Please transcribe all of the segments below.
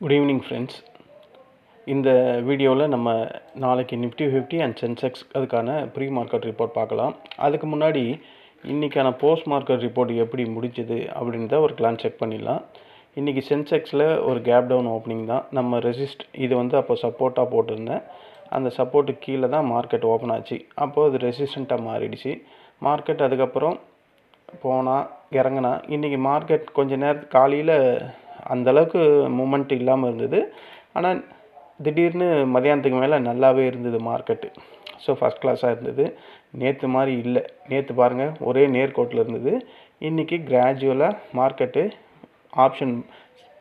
Good evening friends இந்த வீடியோவில் நம்ம நாளைக்கு நிஃப்டி ஃபிஃப்டி அண்ட் சென்செக்ஸ் அதுக்கான ப்ரீ மார்க்கெட் ரிப்போர்ட் பார்க்கலாம். அதுக்கு முன்னாடி இன்றைக்கான போஸ்ட் மார்க்கெட் ரிப்போர்ட் எப்படி முடிஞ்சுது அப்படின்றத ஒரு கிளான் செக் பண்ணிடலாம். இன்றைக்கி சென்செக்ஸில் ஒரு கேப் டவுன் ஓப்பனிங் தான். நம்ம ரெசிஸ்ட் இது வந்து அப்போ சப்போர்ட்டாக போட்டிருந்தேன். அந்த சப்போர்ட்டுக்கு கீழே தான் மார்க்கெட் ஓப்பன் ஆச்சு. அப்போது அது ரெசிஸ்டண்ட்டாக மாறிடுச்சு. மார்க்கெட் அதுக்கப்புறம் போனால் இறங்கினா இன்றைக்கி மார்க்கெட் கொஞ்ச நேரத்து காலையில் அந்தளவுக்கு மூமெண்ட் இல்லாமல் இருந்தது. ஆனால் திடீர்னு மதியானத்துக்கு மேலே நல்லாவே இருந்தது மார்க்கெட்டு ஸோ ஃபஸ்ட் கிளாஸாக இருந்தது. நேற்று மாதிரி இல்லை. நேற்று பாருங்கள் ஒரே நேர்கோட்டில் இருந்தது. இன்றைக்கி கிராஜுவலாக மார்க்கெட்டு ஆப்ஷன்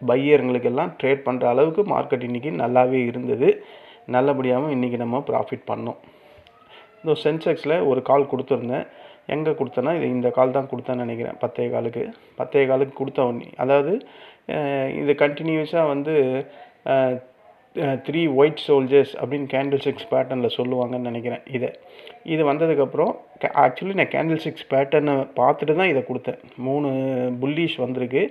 பையருங்களுக்கெல்லாம் ட்ரேட் பண்ணுற அளவுக்கு மார்க்கெட் இன்றைக்கி நல்லாவே இருந்தது. நல்லபடியாகவும் இன்றைக்கி நம்ம ப்ராஃபிட் பண்ணோம். இந்த சென்செக்ஸில் ஒரு கால் கொடுத்துருந்தேன். எங்கே கொடுத்தேன்னா இது இந்த கால் தான் கொடுத்தேன்னு நினைக்கிறேன். பத்தே காலுக்கு. பத்தே காலுக்கு கொடுத்த உடனே. அதாவது இது கண்டினியூஸாக வந்து த்ரீ ஒயிட் சோல்ஜர்ஸ் அப்படின்னு கேண்டில் சிக்ஸ் பேட்டர்னில் சொல்லுவாங்கன்னு நினைக்கிறேன் இதை. இது வந்ததுக்கப்புறம் ஆக்சுவலி நான் கேண்டில் சிக்ஸ் பேட்டர்னை பார்த்துட்டு தான் இதை கொடுத்தேன். மூணு புல்லிஷ் வந்திருக்கு.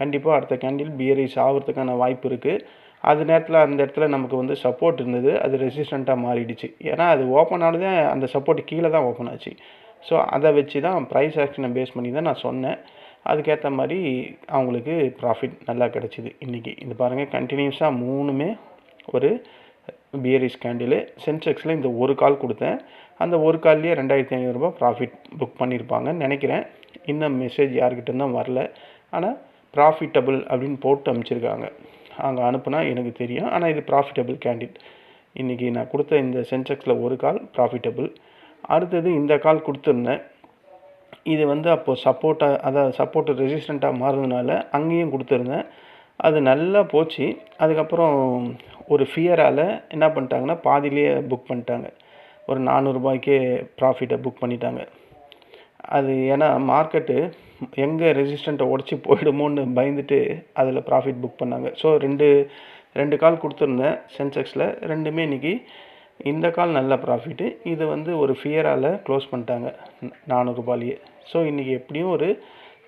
கண்டிப்பாக அடுத்த கேண்டில் பியரிஸ் ஆகிறதுக்கான வாய்ப்பு இருக்குது அது நேரத்தில் அந்த இடத்துல நமக்கு வந்து சப்போர்ட் இருந்தது. அது ரெசிஸ்டண்ட்டாக மாறிடுச்சு. ஏன்னா அது ஓப்பன் ஆனதே அந்த சப்போர்ட் கீழே தான் ஓப்பன் ஆச்சு. ஸோ அதை வச்சு தான் ப்ரைஸ் ஆக்ஷனை பேஸ் பண்ணி தான் நான் சொன்னேன். அதுக்கேற்ற மாதிரி அவங்களுக்கு ப்ராஃபிட் நல்லா கிடச்சிது. இன்றைக்கி இது பாருங்கள் கண்டினியூஸாக மூணுமே ஒரு பியரிஸ் கேண்டிலு சென்செக்ஸில் இந்த ஒரு கால் கொடுத்தேன். அந்த ஒரு கால்லேயே ரெண்டாயிரத்தி ஐநூறுரூபா ப்ராஃபிட் புக் பண்ணியிருப்பாங்கன்னு நினைக்கிறேன். இன்னும் மெசேஜ் யார்கிட்ட தான் வரல. ஆனால் ப்ராஃபிட்டபிள் அப்படின்னு போட்டு அமைச்சிருக்காங்க. அங்கே அனுப்புனா எனக்கு தெரியும். ஆனால் இது ப்ராஃபிட்டபிள் கேண்டிட் இன்றைக்கி நான் கொடுத்த இந்த சென்செக்ஸில் ஒரு கால் ப்ராஃபிட்டபிள் அடுத்தது இந்த கால் கொடுத்துருந்தேன். இது வந்து அப்போது சப்போர்ட்டாக அதாவது சப்போர்ட் ரெசிஸ்டண்ட்டாக மாறுறதுனால அங்கேயும் கொடுத்துருந்தேன். அது நல்லா போச்சு. அதுக்கப்புறம் ஒரு ஃபியரால் என்ன பண்ணிட்டாங்கன்னா பாதியிலேயே புக் பண்ணிட்டாங்க. ஒரு நானூறுரூபாய்க்கே ப்ராஃபிட்டை புக் பண்ணிட்டாங்க. அது ஏன்னா மார்க்கெட்டு எங்கே ரெசிஸ்டண்ட்டை உடச்சி போயிடுமோன்னு பயந்துட்டு அதில் ப்ராஃபிட் புக் பண்ணாங்க. ஸோ ரெண்டு ரெண்டு கால் கொடுத்துருந்தேன் சென்செக்ஸில் ரெண்டுமே இன்றைக்கி இந்த கால் நல்ல ப்ராஃபிட்டு இது வந்து ஒரு ஃபியரால் க்ளோஸ் பண்ணிட்டாங்க. நானூறுபாலேயே ஸோ இன்றைக்கி எப்படியும் ஒரு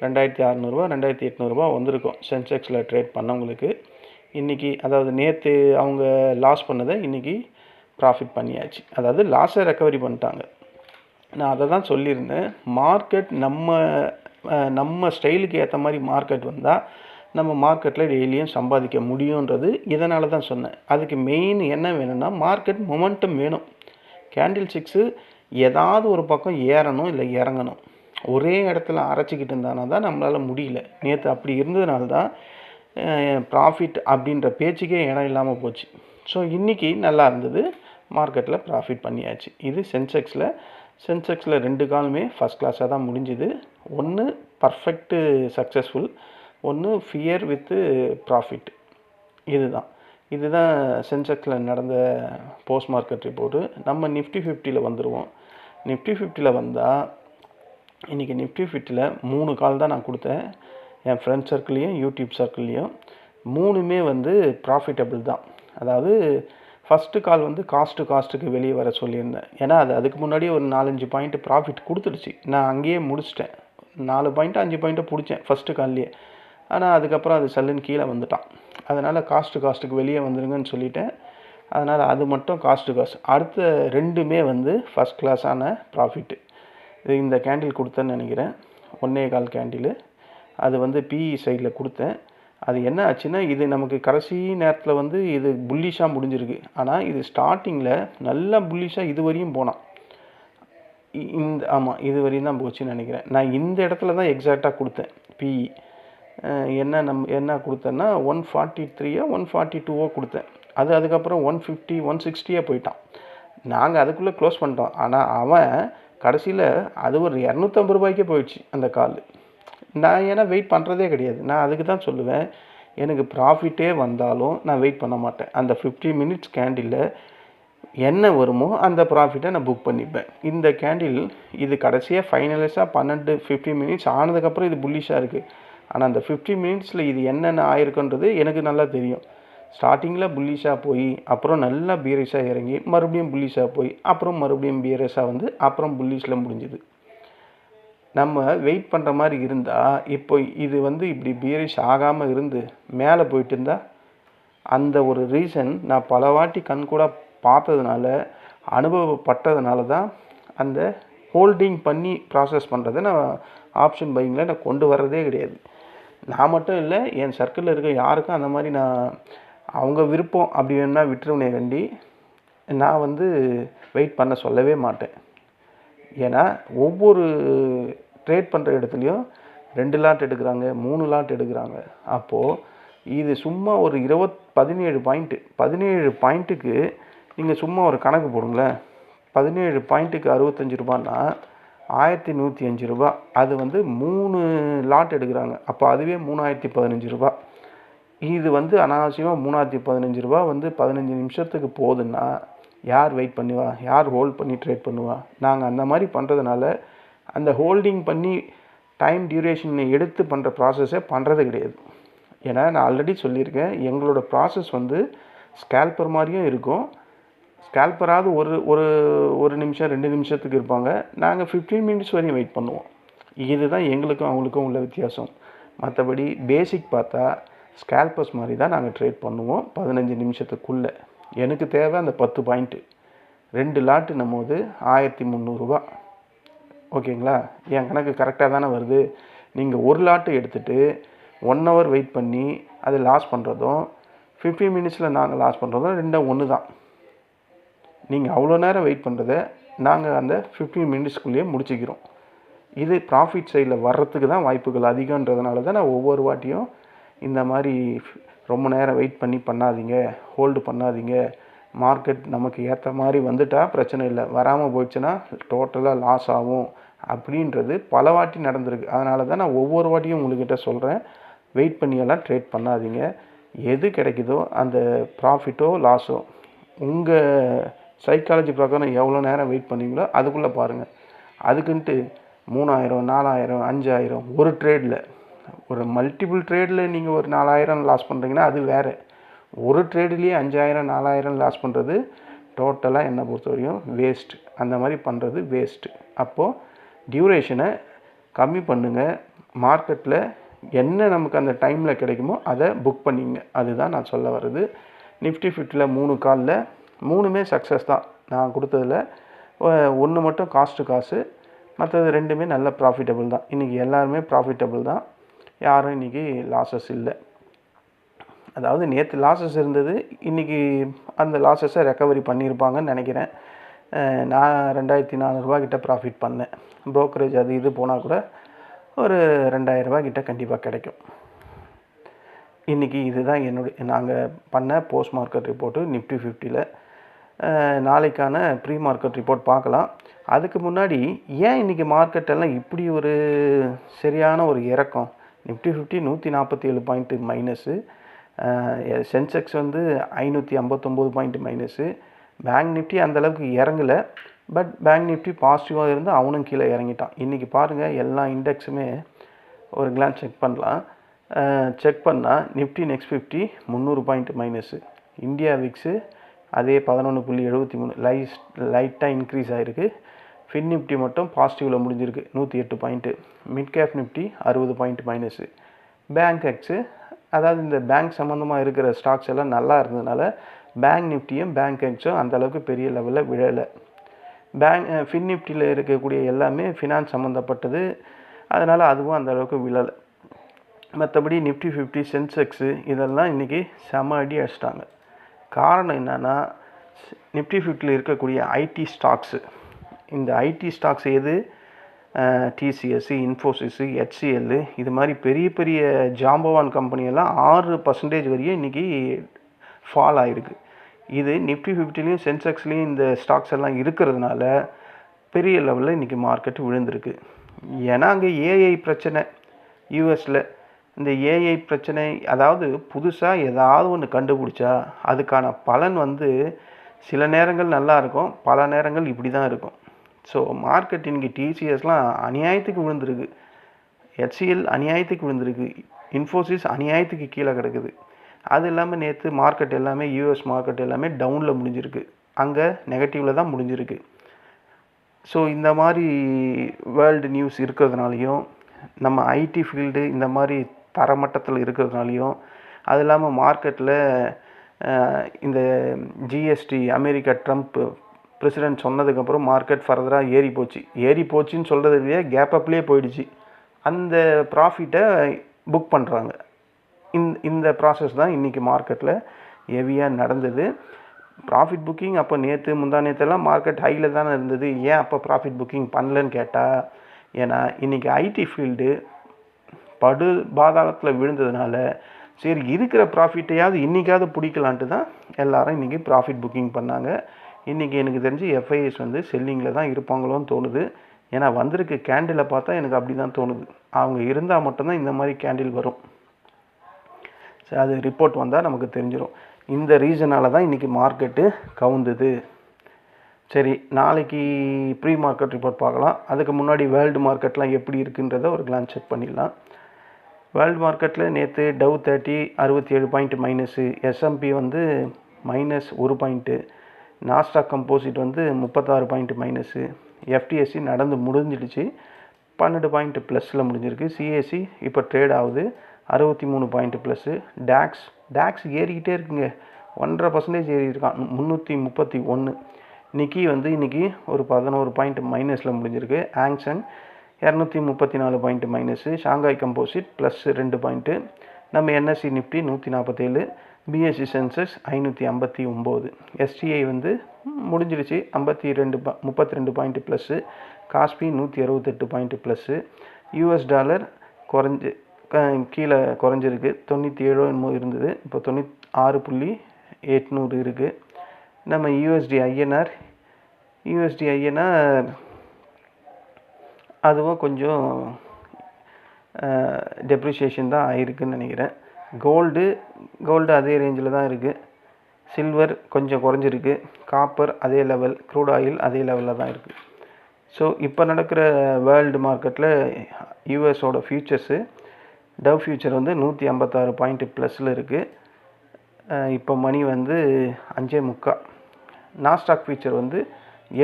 ரெண்டாயிரத்தி அறநூறுபா ரெண்டாயிரத்தி எட்நூறுபா வந்திருக்கும். சென்செக்ஸில் ட்ரேட் பண்ணவங்களுக்கு. இன்றைக்கி அதாவது நேற்று அவங்க லாஸ் பண்ணதை இன்றைக்கி ப்ராஃபிட் பண்ணியாச்சு. அதாவது லாஸை ரெக்கவரி பண்ணிட்டாங்க. நான் அதை தான் சொல்லியிருந்தேன். மார்க்கெட் நம்ம நம்ம ஸ்டைலுக்கு ஏற்ற மாதிரி மார்க்கெட் வந்தால் நம்ம மார்க்கெட்டில் டெய்லியும் சம்பாதிக்க முடியுன்றது இதனால தான் சொன்னேன். அதுக்கு மெயின் என்ன வேணும்னா மார்க்கெட் மொமெண்டம் வேணும். கேண்டில் சிக்ஸு ஏதாவது ஒரு பக்கம் ஏறணும் இல்லை இறங்கணும். ஒரே இடத்துல அரைச்சிக்கிட்டு இருந்தானா தான் நம்மளால் முடியல. நேற்று அப்படி இருந்ததுனால தான் ப்ராஃபிட் அப்படின்ற பேச்சுக்கே இடம் இல்லாமல் போச்சு. ஸோ இன்றைக்கி நல்லா இருந்தது. மார்க்கெட்டில் ப்ராஃபிட் பண்ணியாச்சு. இது சென்செக்ஸில் சென்செக்ஸில் ரெண்டு காலுமே ஃபஸ்ட் கிளாஸாக தான் முடிஞ்சுது. ஒன்று பர்ஃபெக்ட்டு சக்ஸஸ்ஃபுல் ஒன்று ஃபியர் வித்து ப்ராஃபிட் இதுதான். இதுதான் சென்செக்ஸில் நடந்த போஸ்ட் மார்க்கெட் ரிப்போர்ட்டு நம்ம நிஃப்டி ஃபிஃப்டியில் வந்துடுவோம் நிஃப்டி ஃபிஃப்டியில் வந்தால் இன்றைக்கி நிஃப்டி ஃபிஃப்டியில் மூணு கால் தான் நான் கொடுத்தேன். என் ஃப்ரெண்ட் சர்க்கிள்லேயும் யூடியூப் சர்க்கிள்லேயும் மூணுமே வந்து ப்ராஃபிட்டபிள் தான். அதாவது ஃபஸ்ட்டு கால் வந்து காஸ்ட்டு காஸ்ட்டுக்கு வெளியே வர சொல்லியிருந்தேன். ஏன்னா அது அதுக்கு முன்னாடியே ஒரு நாலஞ்சு பாயிண்ட் ப்ராஃபிட் கொடுத்துடுச்சு. நான் அங்கேயே முடிச்சிட்டேன். நாலு பாயிண்ட்டு அஞ்சு பாயிண்ட்டை பிடிச்சேன் ஃபஸ்ட்டு கால்லேயே ஆனால் அதுக்கப்புறம் அது சல்லுன்னு கீழே வந்துட்டான். அதனால் காஸ்ட்டு காஸ்ட்டுக்கு வெளியே வந்துடுங்கன்னு சொல்லிட்டேன். அதனால் அது மட்டும் காஸ்ட்டு காஸ்ட் அடுத்த ரெண்டுமே வந்து ஃபஸ்ட் கிளாஸான ப்ராஃபிட்டு இது இந்த கேண்டில் கொடுத்தேன்னு நினைக்கிறேன். ஒன்னே கால் கேண்டிலு அது வந்து பிஇ சைடில் கொடுத்தேன். அது என்ன ஆச்சுன்னா இது நமக்கு கடைசி நேரத்தில் வந்து இது புல்லிஷாக முடிஞ்சிருக்கு. ஆனால் இது ஸ்டார்டிங்கில் நல்லா புல்லிஷாக இது வரையும் போனான். இ- இந்த ஆமாம் இது வரையும் தான் போச்சுன்னு நினைக்கிறேன். நான் இந்த இடத்துல தான் எக்ஸாக்டாக கொடுத்தேன். பிஇ என்ன நம் என்ன கொடுத்தேன்னா ஒன் ஃபார்ட்டி த்ரீயோ ஒன் ஃபார்ட்டி டூவோ கொடுத்தேன். அது அதுக்கப்புறம் ஒன் ஃபிஃப்டி ஒன் சிக்ஸ்டியே போயிட்டான். நாங்கள் அதுக்குள்ளே க்ளோஸ் பண்ணிட்டோம். ஆனால் அவன் கடைசியில் அது ஒரு இரநூத்தம்பது ரூபாய்க்கே போயிடுச்சு அந்த கால் நான் ஏன்னா வெயிட் பண்ணுறதே கிடையாது. நான் அதுக்கு தான் சொல்லுவேன். எனக்கு ப்ராஃபிட்டே வந்தாலும் நான் வெயிட் பண்ண மாட்டேன். அந்த ஃபிஃப்டி மினிட்ஸ் கேண்டிலில் என்ன வருமோ அந்த ப்ராஃபிட்டை நான் புக் பண்ணிப்பேன். இந்த கேண்டில் இது கடைசியாக ஃபைனலைஸாக பன்னெண்டு ஃபிஃப்டி மினிட்ஸ் ஆனதுக்கப்புறம் இது புல்லிஷாக இருக்குது ஆனால் அந்த ஃபிஃப்டி மினிட்ஸில் இது என்னென்ன ஆயிருக்குன்றது எனக்கு நல்லா தெரியும். ஸ்டார்டிங்கில் புல்லிஷாக போய் அப்புறம் நல்லா பியரிஸாக இறங்கி மறுபடியும் புல்லிஷாக போய் அப்புறம் மறுபடியும் பியரஸாக வந்து அப்புறம் புல்லிஷில் முடிஞ்சுது. நம்ம வெயிட் பண்ணுற மாதிரி இருந்தால் இப்போ இது வந்து இப்படி பியரிஷ் ஆகாமல் இருந்து மேலே போயிட்டு இருந்தால் அந்த ஒரு ரீசன் நான் பல வாட்டி கண் கூட பார்த்ததுனால அனுபவப்பட்டதுனால தான் அந்த ஹோல்டிங் பண்ணி ப்ராசஸ் பண்ணுறதை நான் ஆப்ஷன் பையிங்கில் நான் கொண்டு வர்றதே கிடையாது. நான் மட்டும் இல்லை என் சர்க்கிளில் இருக்க யாருக்கும் அந்த மாதிரி நான் அவங்க விருப்பம் அப்படி வேணும்னா விட்டுருவனே வேண்டி நான் வந்து வெயிட் பண்ண சொல்லவே மாட்டேன். ஏன்னா ஒவ்வொரு ட்ரேட் பண்ணுற இடத்துலையும் ரெண்டு லாட் எடுக்கிறாங்க மூணு லாட் எடுக்கிறாங்க. அப்போது இது சும்மா ஒரு இருபத் பதினேழு பாயிண்ட்டு பதினேழு பாயிண்ட்டுக்கு நீங்கள் சும்மா ஒரு கணக்கு போடுங்களேன். பதினேழு பாயிண்ட்டுக்கு அறுபத்தஞ்சு ரூபான்னா ஆயிரத்தி நூற்றி அஞ்சு ரூபா. அது வந்து மூணு லாட் எடுக்கிறாங்க. அப்போ அதுவே மூணாயிரத்தி பதினஞ்சு ரூபா. இது வந்து அனாவசியமாக மூணாயிரத்தி பதினஞ்சு ரூபா வந்து பதினஞ்சு நிமிஷத்துக்கு போகுதுன்னா யார் வெயிட் பண்ணுவா? யார் ஹோல்ட் பண்ணி ட்ரேட் பண்ணுவா? நாங்கள் அந்த மாதிரி பண்ணுறதுனால அந்த ஹோல்டிங் பண்ணி டைம் டியூரேஷனை எடுத்து பண்ணுற ப்ராசஸை பண்ணுறது கிடையாது. ஏன்னா நான் ஆல்ரெடி சொல்லியிருக்கேன் எங்களோட ப்ராசஸ் வந்து ஸ்கேல்பர் மாதிரியும் இருக்கும். ஸ்கேல்பராவது ஒரு ஒரு ஒரு நிமிஷம் ரெண்டு நிமிஷத்துக்கு இருப்பாங்க. நாங்கள் ஃபிஃப்டீன் மினிட்ஸ் வரையும் வெயிட் பண்ணுவோம். இதுதான் எங்களுக்கும் அவங்களுக்கும் உள்ள வித்தியாசம். மற்றபடி பேசிக் பார்த்தா ஸ்கேல்பர்ஸ் மாதிரி தான் நாங்கள் ட்ரேட் பண்ணுவோம் பதினஞ்சு நிமிஷத்துக்குள்ளே. எனக்கு தேவை அந்த பத்து பாயிண்ட்டு ரெண்டு லாட்டுன்னும் போது ஆயிரத்தி முந்நூறுரூவா ஓகேங்களா? என் கணக்கு கரெக்டாக தானே வருது. நீங்கள் ஒரு லாட்டு எடுத்துகிட்டு ஒன் ஹவர் வெயிட் பண்ணி அது லாஸ் பண்ணுறதும் ஃபிஃப்டீன் மினிட்ஸில் நாங்கள் லாஸ் பண்ணுறதும் ரெண்டும் ஒன்று தான் நீங்கள் அவ்வளோ நேரம் வெயிட் பண்ணுறத நாங்கள் அந்த ஃபிஃப்டீன் மினிட்ஸ்க்குள்ளேயே முடிச்சுக்கிறோம். இது ப்ராஃபிட் சைடில் வர்றதுக்கு தான் வாய்ப்புகள் அதிகன்றதுனால தான் நான் ஒவ்வொரு வாட்டியும் இந்த மாதிரி ரொம்ப நேரம் வெயிட் பண்ணி பண்ணாதீங்க ஹோல்டு பண்ணாதீங்க. மார்க்கெட் நமக்கு ஏற்ற மாதிரி வந்துட்டால் பிரச்சனை இல்லை. வராமல் போயிடுச்சுன்னா டோட்டலாக லாஸ் ஆகும் அப்படின்றது பல வாட்டி நடந்திருக்கு. அதனால தான் நான் ஒவ்வொரு வாட்டியும் உங்கள்கிட்ட சொல்கிறேன் வெயிட் பண்ணியெல்லாம் ட்ரேட் பண்ணாதீங்க. எது கிடைக்குதோ அந்த ப்ராஃபிட்டோ லாஸோ உங்கள் சைக்காலஜி பிரகாரம் எவ்வளோ நேரம் வெயிட் பண்ணீங்களோ அதுக்குள்ளே பாருங்கள் அதுக்குன்ட்டு மூணாயிரம் நாலாயிரம் அஞ்சாயிரம் ஒரு ட்ரேடில் ஒரு மல்டிபிள் ட்ரேடில் நீங்கள் ஒரு நாலாயிரம் லாஸ் பண்ணுறீங்கன்னா அது வேறு. ஒரு ட்ரேட்லேயே அஞ்சாயிரம் நாலாயிரம் லாஸ் பண்ணுறது டோட்டலாக என்னை பொறுத்த வரையும் வேஸ்ட் அந்த மாதிரி பண்ணுறது வேஸ்ட்டு அப்போது டியூரேஷனை கம்மி பண்ணுங்கள் மார்க்கெட்டில் என்ன நமக்கு அந்த டைமில் கிடைக்குமோ அதை புக் பண்ணிங்க. அதுதான் நான் சொல்ல வர்றது. நிஃப்டி ஃபிஃப்டியில் மூணு காலில் மூணுமே சக்ஸஸ் தான். நான் கொடுத்ததில் ஒன்று மட்டும் காஸ்ட்டு காசு மற்றது ரெண்டுமே நல்ல ப்ராஃபிட்டபிள் தான். இன்றைக்கி எல்லாருமே ப்ராஃபிட்டபிள் தான். யாரும் இன்றைக்கி லாஸஸ் இல்லை. அதாவது நேற்று லாஸஸ் இருந்தது இன்றைக்கி அந்த லாஸஸை ரெக்கவரி பண்ணியிருப்பாங்கன்னு நினைக்கிறேன். நான் ரெண்டாயிரத்தி நானூறுரூவா கிட்ட ப்ராஃபிட் பண்ணேன். ப்ரோக்கரேஜ் அது இது போனால் கூட ஒரு ரெண்டாயிரரூபா கிட்ட கண்டிப்பாக கிடைக்கும். இன்றைக்கி இதுதான் என்னுடைய நாங்கள் பண்ண போஸ்ட் மார்க்கெட் ரிப்போர்ட்டு நிஃப்டி ஃபிஃப்டியில் நாளைக்கான ப்ரீ மார்க்கெட் ரிப்போர்ட் பார்க்கலாம். அதுக்கு முன்னாடி ஏன் இன்றைக்கி மார்க்கெட்டெல்லாம் இப்படி ஒரு சரியான ஒரு இறக்கம்? நிஃப்டி ஃபிஃப்டி நூற்றி நாற்பத்தி ஏழு பாயிண்ட்டு மைனஸு சென்செக்ஸ் வந்து ஐநூற்றி ஐம்பத்தொம்போது பாயிண்ட் மைனஸு பேங்க் நிஃப்டி அந்தளவுக்கு இறங்கலை. பட் பேங்க் நிஃப்டி பாசிட்டிவாக இருந்து அவனும் கீழே இறங்கிட்டான். இன்றைக்கி பாருங்கள் எல்லா இண்டெக்ஸுமே ஒரு கிளான்ஸ் செக் பண்ணலாம். செக் பண்ணால் நிஃப்டி நெக்ஸ்ட் ஃபிஃப்டி முந்நூறு பாயிண்ட் மைனஸு இந்தியா விக்ஸு அதே பதினொன்று புள்ளி எழுபத்தி மூணு. லைஸ் லைட்டாக இன்க்ரீஸ் ஆகிருக்கு ஃபின் நிஃப்டி மட்டும் பாசிட்டிவில் முடிஞ்சிருக்கு. நூற்றி எட்டு பாயிண்ட்டு மிட் கேப் நிஃப்டி அறுபது பாயிண்ட் மைனஸு பேங்க் எக்ஸு அதாவது இந்த பேங்க் சம்மந்தமாக இருக்கிற ஸ்டாக்ஸ் எல்லாம் நல்லா இருந்ததுனால பேங்க் நிஃப்டியும் பேங்க் எக்ஸும் அந்தளவுக்கு பெரிய லெவலில் விழலை. பேங்க் ஃபின் நிஃப்டியில் இருக்கக்கூடிய எல்லாமே ஃபினான்ஸ் சம்மந்தப்பட்டது அதனால் அதுவும் அந்தளவுக்கு விழலை. மற்றபடி நிஃப்டி ஃபிஃப்டி சென்செக்ஸு இதெல்லாம் இன்றைக்கி செம அடி அடிச்சிட்டாங்க. காரணம் என்னென்னா நிஃப்டி ஃபிஃப்டியில் இருக்கக்கூடிய ஐடி ஸ்டாக்ஸு. இந்த ஐடி ஸ்டாக்ஸ் எது? டிசிஎஸ்ஸு இன்ஃபோசிஸு ஹெச்சிஎல்லு இது மாதிரி பெரிய பெரிய ஜாம்பவான் கம்பெனியெல்லாம் ஆறு பர்சன்டேஜ் வரையும் இன்றைக்கி ஃபால் ஆகிருக்கு இது நிஃப்டி ஃபிஃப்டிலையும் சென்செக்ஸ்லேயும் இந்த ஸ்டாக்ஸ் எல்லாம் இருக்கிறதுனால பெரிய லெவலில் இன்றைக்கி மார்க்கெட் விழுந்திருக்கு. ஏன்னா அங்கே ஏஐ பிரச்சனை யூஎஸில் இந்த ஏஐ பிரச்சனை அதாவது புதுசாக ஏதாவது ஒன்று கண்டுபிடிச்சா அதுக்கான பலன் வந்து சில நேரங்கள் நல்லா இருக்கும் பல நேரங்கள் இப்படி தான் இருக்கும் ஸோ மார்க்கெட் இன்றைக்கி டிசிஎஸ்லாம் அநியாயத்துக்கு விழுந்திருக்கு. ஹெச்சிஎல் அநியாயத்துக்கு விழுந்திருக்கு. இன்ஃபோசிஸ் அநியாயத்துக்கு கீழே கிடக்குது. அது இல்லாமல் நேற்று மார்க்கெட் எல்லாமே யூஎஸ் மார்க்கெட் எல்லாமே டவுனில் முடிஞ்சிருக்கு. அங்கே நெகட்டிவில் தான் முடிஞ்சிருக்கு. ஸோ இந்த மாதிரி வேர்ல்டு நியூஸ் இருக்கிறதுனாலையும் நம்ம ஐடி ஃபீல்டு இந்த மாதிரி தரமட்டத்தில் இருக்கிறதுனாலையும் அது இல்லாமல் மார்க்கெட்டில் இந்த ஜிஎஸ்டி அமெரிக்கா ட்ரம்ப் பிரசிடென்ட் சொன்னதுக்கப்புறம் மார்க்கெட் ஃபர்தராக ஏறி போச்சு. ஏறி போச்சுன்னு சொல்கிறத கேப் அப்லேயே போயிடுச்சு. அந்த ப்ராஃபிட்டை புக் பண்ணுறாங்க இந்த இந்த ப்ராசஸ் தான் இன்றைக்கி மார்க்கெட்டில் ஹெவியாக நடந்தது. ப்ராஃபிட் புக்கிங் அப்போ நேற்று முந்தா நேற்றுலாம் மார்க்கெட் ஹையில் தானே இருந்தது. ஏன் அப்போ ப்ராஃபிட் புக்கிங் பண்ணலன்னு கேட்டால் ஏன்னா இன்றைக்கி ஐடி ஃபீல்டு படு பாதாளத்தில் விழுந்ததுனால சரி இருக்கிற ப்ராஃபிட்டையாவது இன்றைக்காவது பிடிக்கலான்ட்டு தான் எல்லாரும் இன்றைக்கி ப்ராஃபிட் புக்கிங் பண்ணாங்க. இன்றைக்கி எனக்கு தெரிஞ்சு எஃப்ஐஎஸ் வந்து செல்லிங்கில் தான் இருப்பாங்களோன்னு தோணுது. ஏன்னா வந்திருக்க கேண்டிலை பார்த்தா எனக்கு அப்படி தான் தோணுது. அவங்க இருந்தால் மட்டும்தான் இந்த மாதிரி கேண்டில் வரும். சரி அது ரிப்போர்ட் வந்தால் நமக்கு தெரிஞ்சிடும் இந்த ரீசனால் தான் இன்றைக்கி மார்க்கெட்டு கவுந்தது. சரி நாளைக்கு ப்ரீ மார்க்கெட் ரிப்போர்ட் பார்க்கலாம். அதுக்கு முன்னாடி வேர்ல்டு மார்க்கெட்லாம் எப்படி இருக்குன்றத ஒரு கிளான்ஸ் செக் பண்ணிடலாம். வேர்ல்டு மார்க்கெட்டில் நேற்று டவ் தேர்ட்டி அறுபத்தி ஏழு point minus S and P வந்து மைனஸ் ஒரு பாயிண்ட்டு நாஸ்டாக் கம்போசிட் வந்து முப்பத்தாறு பாயிண்ட் மைனஸு எஃப்டிஎஸ்சி நடந்து முடிஞ்சிடுச்சு. பன்னெண்டு பாயிண்ட் ப்ளஸில் முடிஞ்சிருக்கு. சிஎஸ்சி இப்போ ட்ரேட் ஆகுது. அறுபத்தி மூணு பாயிண்ட் ப்ளஸ்ஸு டேக்ஸ் டேக்ஸ் ஏறிக்கிட்டே இருக்குங்க. ஒன்றரை பர்சன்டேஜ் ஏறி இருக்கான் முந்நூற்றி முப்பத்தி ஒன்று நிக்கி வந்து இன்றைக்கி ஒரு பதினோரு பாயிண்ட் மைனஸில் முடிஞ்சிருக்கு. ஆங்ஷன் இரநூத்தி முப்பத்தி நாலு point minus Shanghai composite plus ரெண்டு பாயிண்ட்டு நம்ம என்எஸ்சி நிஃப்டி நூற்றி நாற்பத்தேழு பிஎஸ்சி சென்சஸ் ஐநூற்றி ஐம்பத்தி ஒம்பது. எஸ்டிஐ வந்து முடிஞ்சிருச்சு ஐம்பத்தி ரெண்டு பா முப்பத்தி ரெண்டு பாயிண்ட் ப்ளஸ்ஸு காஸ்பி நூற்றி அறுபத்தெட்டு பாயிண்ட் ப்ளஸ்ஸு யூஎஸ் டாலர் குறைஞ்சி கீழே குறைஞ்சிருக்கு தொண்ணூற்றி ஏழோ என்னமோ இருந்தது இப்போ தொண்ணூத் ஆறு புள்ளி எட்நூறு இருக்குது நம்ம யூஎஸ்டி ஐஎன்ஆர் யூஎஸ்டி ஐஎன்ஆர் அதுவும் கொஞ்சம் டெப்ரிஷியேஷன் தான் ஆயிருக்குன்னு நினைக்கிறேன். கோல்டு கோல்டு அதே ரேஞ்சில் தான் இருக்குது சில்வர் கொஞ்சம் குறைஞ்சிருக்கு. காப்பர் அதே லெவல் க்ரூட் ஆயில் அதே லெவலில் தான் இருக்குது ஸோ இப்போ நடக்கிற வேர்ல்டு மார்க்கெட்டில் யூஎஸோட ஃபியூச்சர்ஸு டவ் ஃபியூச்சர் வந்து நூற்றி ஐம்பத்தாறு பாயிண்ட் ப்ளஸில் இருக்குது இப்போ மணி வந்து அஞ்சே முக்கா. நாஸ்டாக் ஃபியூச்சர் வந்து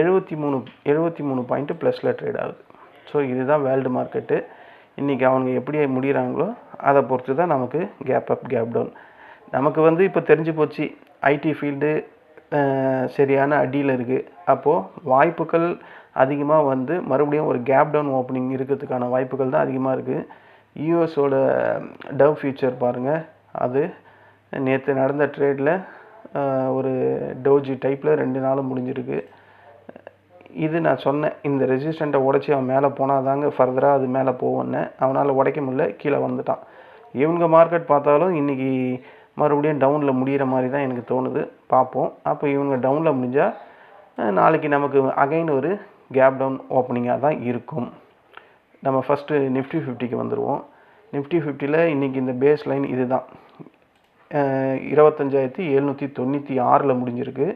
எழுபத்தி மூணு எழுபத்தி மூணு பாயிண்ட் ப்ளஸில் ட்ரேட் ஆகுது. ஸோ இதுதான் வேர்ல்டு மார்க்கெட்டு இன்றைக்கி அவங்க எப்படி முடிகிறாங்களோ அதை பொறுத்து தான் நமக்கு கேப் அப் கேப் டவுன் நமக்கு வந்து இப்போ தெரிஞ்சு போச்சு ஐடி ஃபீல்டு சரியான அடியில் இருக்குது அப்போது வாய்ப்புகள் அதிகமாக வந்து மறுபடியும் ஒரு கேப் டவுன் ஓப்பனிங் இருக்கிறதுக்கான வாய்ப்புகள் தான் அதிகமாக இருக்குது யூஎஸோட டவ் ஃபியூச்சர் பாருங்கள் அது நேற்று நடந்த ட்ரேடில் ஒரு டோஜி டைப்பில் ரெண்டு நாளும் முடிஞ்சிருக்கு. இது நான் சொன்னேன் இந்த ரெசிஸ்டண்ட்டை உடச்சி அவன் மேலே போனால் தாங்க ஃபர்தராக அது மேலே போவோன்னு அவனால் உடைக்க முடியல கீழே வந்துட்டான். இவங்க மார்க்கெட் பார்த்தாலும் இன்றைக்கி மறுபடியும் டவுனில் முடிகிற மாதிரி தான் எனக்கு தோணுது. பார்ப்போம். அப்போ இவங்க டவுனில் முடிஞ்சால் நாளைக்கு நமக்கு அகைன் ஒரு கேப் டவுன் ஓப்பனிங்காக தான் இருக்கும். நம்ம ஃபஸ்ட்டு நிஃப்டி ஃபிஃப்டிக்கு வந்துடுவோம் நிஃப்டி ஃபிஃப்டியில் இன்றைக்கி இந்த பேஸ் லைன் இது தான் இருபத்தஞ்சாயிரத்தி எழுநூற்றி தொண்ணூற்றி ஆறில் முடிஞ்சிருக்கு.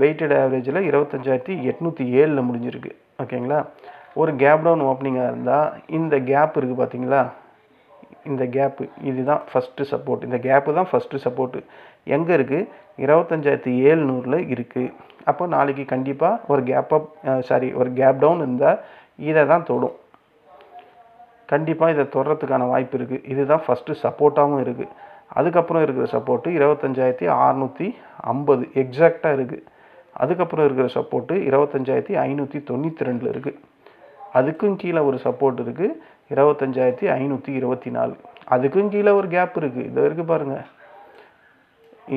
வெயிட்டட் ஆவரேஜில் இருபத்தஞ்சாயிரத்தி எட்நூற்றி ஏழில் முடிஞ்சிருக்கு. ஓகேங்களா? ஒரு கேப் டவுன் ஓப்பனிங்காக இருந்தால் இந்த கேப் இருக்குது பார்த்தீங்களா இந்த கேப்பு இதுதான் ஃபஸ்ட்டு சப்போர்ட் இந்த கேப்பு தான் ஃபஸ்ட்டு சப்போர்ட்டு எங்கே இருக்குது இருபத்தஞ்சாயிரத்தி ஏழ்நூறில் இருக்குது அப்போ நாளைக்கு கண்டிப்பாக ஒரு கேப் அப் சாரி ஒரு கேப் டவுன் இருந்தால் இதை தான் தொடும். கண்டிப்பாக இதை தொடுறதுக்கான வாய்ப்பு இருக்குது இதுதான் ஃபஸ்ட்டு சப்போர்ட்டாகவும் இருக்குது அதுக்கப்புறம் இருக்கிற சப்போர்ட்டு இருபத்தஞ்சாயிரத்தி அறநூற்றி ஐம்பது. எக்ஸாக்டாக இருக்குது அதுக்கப்புறம் இருக்கிற சப்போர்ட்டு இருபத்தஞ்சாயிரத்தி ஐநூற்றி தொண்ணூற்றி ரெண்டில் இருக்குது அதுக்கும் கீழே ஒரு சப்போர்ட் இருக்குது இருபத்தஞ்சாயிரத்தி ஐநூற்றி இருபத்தி நாலு. அதுக்கும் கீழே ஒரு கேப் இருக்குது இது இருக்குது பாருங்கள்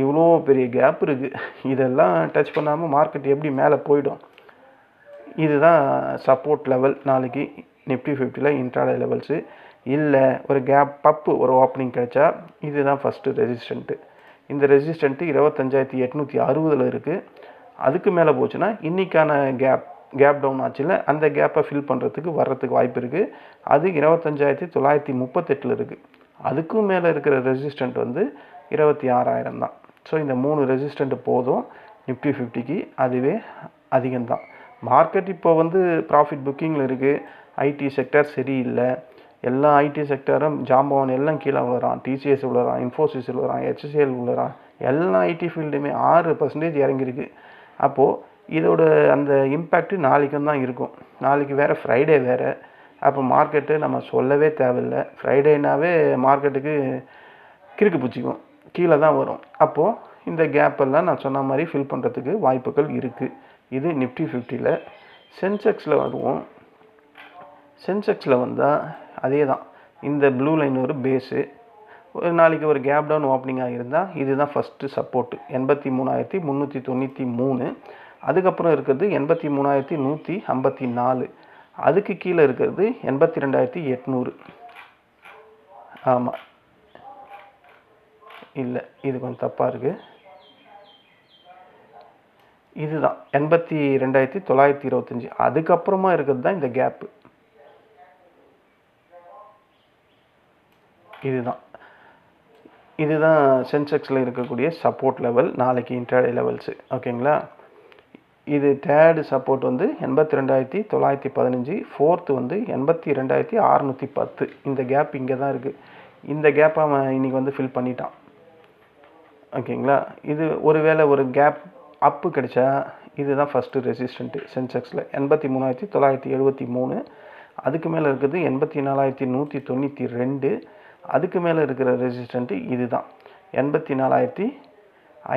இவ்வளோ பெரிய கேப் இருக்குது இதெல்லாம் டச் பண்ணாமல் மார்க்கெட் எப்படி மேலே போயிடும்? இதுதான் சப்போர்ட் லெவல் நாளைக்கு நிஃப்டி ஃபிஃப்டியில் இன்ட்ராடே லெவல்ஸு இல்லை ஒரு கேப் பப்பு ஒரு ஓப்பனிங் கிடைச்சா இதுதான் ஃபஸ்ட்டு ரெசிஸ்டண்ட்டு இந்த ரெசிஸ்டண்ட்டு இருபத்தஞ்சாயிரத்தி எட்நூற்றி அறுபதில் இருக்குது அதுக்கு மேலே போச்சுன்னா இன்றைக்கான கேப் கேப் டவுன் ஆச்சுல அந்த கேப்பை ஃபில் பண்ணுறதுக்கு வர்றதுக்கு வாய்ப்பு இருக்குது அது இருபத்தஞ்சாயிரத்தி தொள்ளாயிரத்தி முப்பத்தெட்டில் இருக்குது அதுக்கும் மேலே இருக்கிற ரெசிஸ்டண்ட் வந்து இருபத்தி ஆறாயிரம் தான். ஸோ இந்த மூணு ரெசிஸ்டண்ட் போதும். நிஃப்டி ஃபிஃப்டிக்கு அதுவே அதிகம்தான். மார்க்கெட் இப்போ வந்து ப்ராஃபிட் புக்கிங்கில் இருக்குது ஐடி செக்டர் சரியில்லை. எல்லா ஐடி செக்டரும் ஜாம்பவான் எல்லாம் கீழே விழுறான் டிசிஎஸ் விழுறான் இன்ஃபோசிஸ் விழுறான் ஹெச்சிஎல் விழுறான். எல்லா ஐடி ஃபீல்டுமே ஆறு பர்சன்டேஜ் இறங்கியிருக்கு. அப்போது இதோட அந்த இம்பேக்ட்டு நாளைக்கும் தான் இருக்கும். நாளைக்கு வேறு ஃப்ரைடே வேறு. அப்போ மார்க்கெட்டு நம்ம சொல்லவே தேவையில்லை. ஃப்ரைடேனாவே மார்க்கெட்டுக்கு கிறுக்கு பிடிச்சிக்கும் கீழே தான் வரும். அப்போது இந்த கேப்பெல்லாம் நான் சொன்ன மாதிரி ஃபில் பண்ணுறதுக்கு வாய்ப்புகள் இருக்குது இது நிஃப்டி ஃபிஃப்டியில் சென்செக்ஸில் வருவோம். சென்செக்ஸில் வந்தால் அதே தான் இந்த ப்ளூ லைன் ஒரு பேஸு ஒரு நாளைக்கு ஒரு கேப் டவுன் ஓப்பனிங்காக இருந்தால் இதுதான் ஃபஸ்ட்டு சப்போர்ட்டு எண்பத்தி மூணாயிரத்தி முந்நூற்றி தொண்ணூற்றி மூணு. அதுக்கப்புறம் இருக்கிறது எண்பத்தி மூணாயிரத்தி நூற்றி ஐம்பத்தி நாலு. அதுக்கு கீழே இருக்கிறது எண்பத்தி ரெண்டாயிரத்தி எட்நூறு. ஆமாம் இல்லை இது கொஞ்சம் தப்பாக இருக்குது இதுதான் எண்பத்தி ரெண்டாயிரத்தி தொள்ளாயிரத்தி இருபத்தஞ்சி. அதுக்கப்புறமா இருக்கிறது தான் இந்த கேப்பு இதுதான். இதுதான் சென்செக்ஸில் இருக்கக்கூடிய சப்போர்ட் லெவல் நாளைக்கு இன்டர்டே லெவல்ஸு ஓகேங்களா இது தேர்டு சப்போர்ட் வந்து எண்பத்தி ரெண்டாயிரத்தி தொள்ளாயிரத்தி பதினஞ்சு ஃபோர்த்து வந்து எண்பத்தி ரெண்டாயிரத்தி அறநூற்றி பத்து. இந்த கேப் இங்கே தான் இருக்குது இந்த கேப்பை அவன் இன்றைக்கி வந்து ஃபில் பண்ணிட்டான். ஓகேங்களா இது ஒருவேளை ஒரு கேப் அப்பு கிடைச்சா இதுதான் ஃபஸ்ட்டு ரெசிஸ்டண்ட்டு சென்செக்ஸில் எண்பத்தி மூணாயிரத்தி தொள்ளாயிரத்தி எழுபத்தி மூணு அதுக்கு மேலே இருக்குது எண்பத்தி நாலாயிரத்தி நூற்றி தொண்ணூற்றி ரெண்டு அதுக்கு மேலே இருக்கிற ரெசிஸ்டண்ட்டு இது தான் எண்பத்தி நாலாயிரத்தி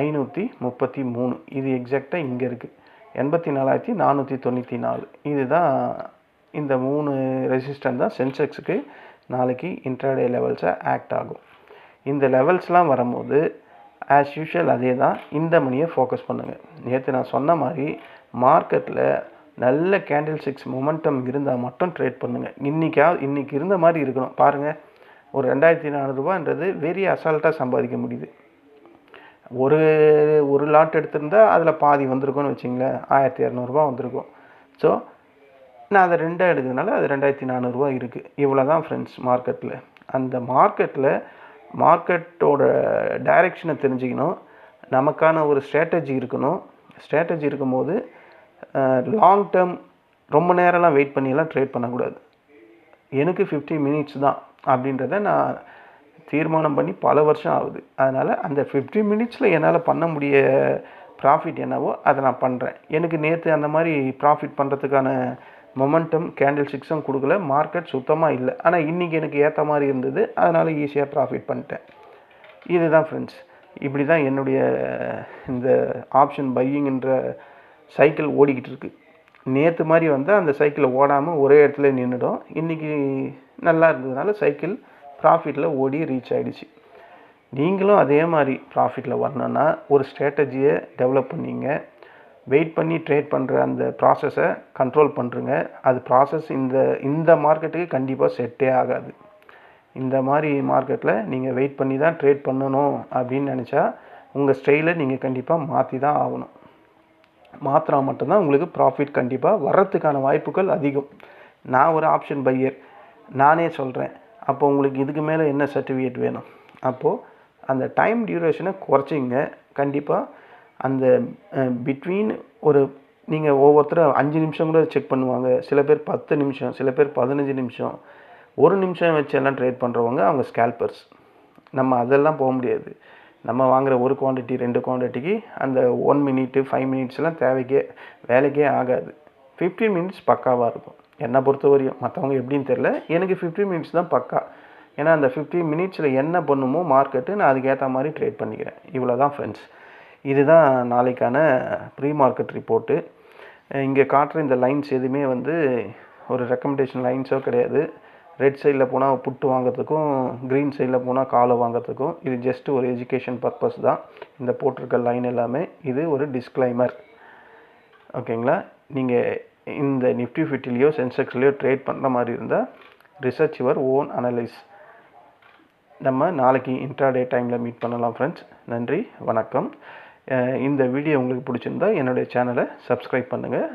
ஐநூற்றி முப்பத்தி மூணு. இது எக்ஸாக்டாக இங்கே இருக்குது எண்பத்தி நாலாயிரத்தி நானூற்றி தொண்ணூற்றி நாலு. இதுதான் இந்த மூணு ரெசிஸ்டன்ட் தான் சென்செக்ஸுக்கு நாளைக்கு இன்ட்ராடே லெவல்ஸை ஆக்ட் ஆகும். இந்த லெவல்ஸ்லாம் வரும்போது ஆஸ் யூஷுவல் அதே தான் இந்த மணியை ஃபோக்கஸ் பண்ணுங்கள் நேற்று நான் சொன்ன மாதிரி மார்க்கெட்டில் நல்ல கேண்டில் சிக்ஸ் மொமெண்டம் இருந்தால் மட்டும் ட்ரேட் பண்ணுங்கள் இன்றைக்கா இன்றைக்கி இருந்த மாதிரி இருக்கணும். பாருங்கள் ஒரு ரெண்டாயிரத்தி நானூறுரூபான்றது வெரி அசால்ட்டாக சம்பாதிக்க முடியுது. ஒரு ஒரு லாட் எடுத்திருந்தா அதில் பாதி வந்திருக்கும்னு வச்சிங்களேன் ஆயிரத்தி இரநூறுபா வந்திருக்கும். ஸோ நான் அதை ரெண்டாக எடுக்கிறதுனால அது ரெண்டாயிரத்தி நானூறுரூவா இருக்குது இவ்வளோ தான் ஃப்ரெண்ட்ஸ் மார்க்கெட்டில் அந்த மார்க்கெட்டில் மார்க்கெட்டோட டைரெக்ஷனை தெரிஞ்சுக்கணும். நமக்கான ஒரு ஸ்ட்ராட்டஜி இருக்கணும். ஸ்ட்ராட்டஜி இருக்கும்போது லாங் டேர்ம் ரொம்ப நேரம்லாம் வெயிட் பண்ணியெல்லாம் ட்ரேட் பண்ணக்கூடாது. எனக்கு ஃபிஃப்டி மினிட்ஸ் தான். அப்படின்றத நான் தீர்மானம் பண்ணி பல வருஷம் ஆகுது. அதனால் அந்த ஃபிஃப்டி மினிட்ஸில் என்னால் பண்ண முடிய ப்ராஃபிட் என்னவோ அதை நான் பண்ணுறேன் எனக்கு நேற்று அந்த மாதிரி ப்ராஃபிட் பண்ணுறதுக்கான மொமெண்டம் கேண்டில் சிக்ஸும் கொடுக்கல. மார்க்கெட் சுத்தமாக இல்லை. ஆனால் இன்றைக்கி எனக்கு ஏற்ற மாதிரி இருந்தது. அதனால் ஈஸியாக ப்ராஃபிட் பண்ணிட்டேன். இதுதான் ஃப்ரெண்ட்ஸ் இப்படி தான் என்னுடைய இந்த ஆப்ஷன் பையிங்கிற சைக்கிள் ஓடிக்கிட்டு இருக்குது நேற்று மாதிரி வந்தால் அந்த சைக்கிள் ஓடாமல் ஒரே இடத்துல நின்றுடும் இன்றைக்கி நல்லா இருந்ததுனால சைக்கிள் ப்ராஃபிட்டில் ஓடி ரீச் ஆகிடுச்சு நீங்களும் அதே மாதிரி ப்ராஃபிட்டில் வரணுன்னா ஒரு ஸ்ட்ராட்டஜியை டெவலப் பண்ணிங்க. வெயிட் பண்ணி ட்ரேட் பண்ணுற அந்த ப்ராசஸை கண்ட்ரோல் பண்ணுறங்க அது ப்ராசஸ் இந்த இந்த மார்க்கெட்டுக்கு கண்டிப்பாக செட்டே ஆகாது. இந்த மாதிரி மார்க்கெட்டில் நீங்கள் வெயிட் பண்ணி தான் ட்ரேட் பண்ணணும் அப்படின்னு நினச்சா உங்கள் ஸ்டைலை நீங்கள் கண்டிப்பாக மாற்றி தான் ஆகணும். மாற்றினா மட்டும்தான் உங்களுக்கு ப்ராஃபிட் கண்டிப்பாக வர்றதுக்கான வாய்ப்புகள் அதிகம். நான் ஒரு ஆப்ஷன் பையர் நானே சொல்கிறேன் அப்போ உங்களுக்கு இதுக்கு மேலே என்ன சர்டிஃபிகேட் வேணும்? அப்போது அந்த டைம் டியூரேஷனை குறைச்சிங்க. கண்டிப்பாக அந்த பிட்வீன் ஒரு நீங்கள் ஒவ்வொருத்தரும் அஞ்சு நிமிஷம் கூட செக் பண்ணுவாங்க. சில பேர் பத்து நிமிஷம் சில பேர் பதினஞ்சு நிமிஷம். ஒரு நிமிஷம் வச்சு எல்லாம் ட்ரேட் பண்ணுறவங்க அவங்க ஸ்கேல்பர்ஸ் நம்ம அதெல்லாம் போக முடியாது. நம்ம வாங்குகிற ஒரு குவான்டிட்டி ரெண்டு குவான்டிட்டிக்கு அந்த ஒன் மினிட்டு ஃபைவ் மினிட்ஸ்லாம் தேவைக்கே வேலைக்கே ஆகாது. ஃபிஃப்டீன் மினிட்ஸ் பக்காவாக இருக்கும். என்னை பொறுத்த வரையும் மற்றவங்க எப்படின்னு தெரில எனக்கு ஃபிஃப்டீன் மினிட்ஸ் தான் பக்கா. ஏன்னா அந்த ஃபிஃப்டீன் மினிட்ஸில் என்ன பண்ணுமோ மார்க்கெட்டு நான் அதுக்கேற்ற மாதிரி ட்ரேட் பண்ணிக்கிறேன். இவ்வளோ தான் ஃப்ரெண்ட்ஸ் இதுதான் நாளைக்கான ப்ரீ மார்க்கெட் ரிப்போர்ட்டு இங்கே காட்டுற இந்த லைன்ஸ் எதுவுமே வந்து ஒரு ரெக்கமெண்டேஷன் லைன்ஸோ கிடையாது. ரெட் சைடில் போனால் புட்டு வாங்குறதுக்கும் க்ரீன் சைடில் போனால் காலை வாங்குறதுக்கும் இது ஜஸ்ட் ஒரு எஜுகேஷன் பர்பஸ் தான். இந்த போட்டிருக்க லைன் எல்லாமே இது ஒரு டிஸ்க்ளைமர் ஓகேங்களா நீங்கள் இந்த நிஃப்டி ஃபிஃப்டிலேயோ சென்செக்ஸ்லேயோ ட்ரேட் பண்ணுற மாதிரி இருந்தால் ரிசர்ச் யுவர் ஓன் அனலைஸ் நம்ம நாளைக்கு இன்ட்ராடே டைமில் மீட் பண்ணலாம் ஃப்ரெண்ட்ஸ் நன்றி வணக்கம். இந்த வீடியோ உங்களுக்கு பிடிச்சிருந்தா என்னுடைய சேனலை சப்ஸ்கிரைப் பண்ணுங்கள்